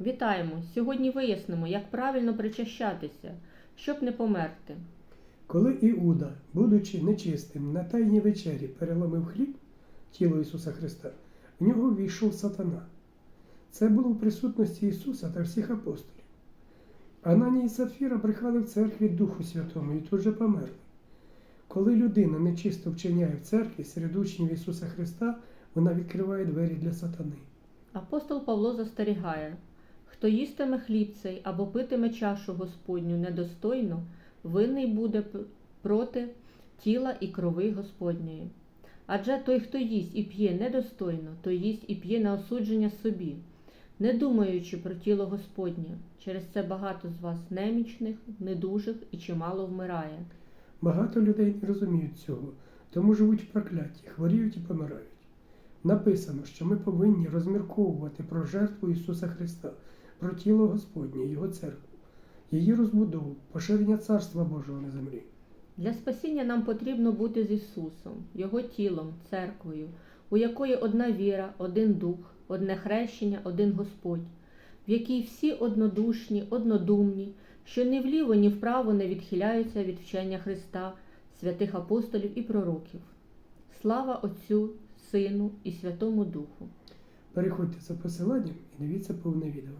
Вітаємо! Сьогодні вияснимо, як правильно причащатися, щоб не померти. Коли Іуда, будучи нечистим, на тайній вечері переломив хліб, тіло Ісуса Христа, в нього війшов сатана. Це було в присутності Ісуса та всіх апостолів. Ананія і Сапфіра брехали в церкві Духу Святому і тут же померли. Коли людина нечисто вчиняє в церкві серед учнів Ісуса Христа, вона відкриває двері для сатани. Апостол Павло застерігає: хто їстиме хліб цей або питиме чашу Господню недостойно, винний буде проти тіла і крови Господньої. Адже той, хто їсть і п'є недостойно, той їсть і п'є на осудження собі, не думаючи про тіло Господнє. Через це багато з вас немічних, недужих і чимало вмирає. Багато людей не розуміють цього, тому живуть в прокляті, хворіють і помирають. Написано, що ми повинні розмірковувати про жертву Ісуса Христа, про тіло Господнє, Його церкву, її розбудову, поширення Царства Божого на землі. Для спасіння нам потрібно бути з Ісусом, Його тілом, церквою, у якої одна віра, один дух, одне хрещення, один Господь, в якій всі однодушні, однодумні, що ні вліво, ні вправо не відхиляються від вчення Христа, святих апостолів і пророків. Слава Отцю, Сину і Святому Духу! Переходьте за посиланням і дивіться повне відео.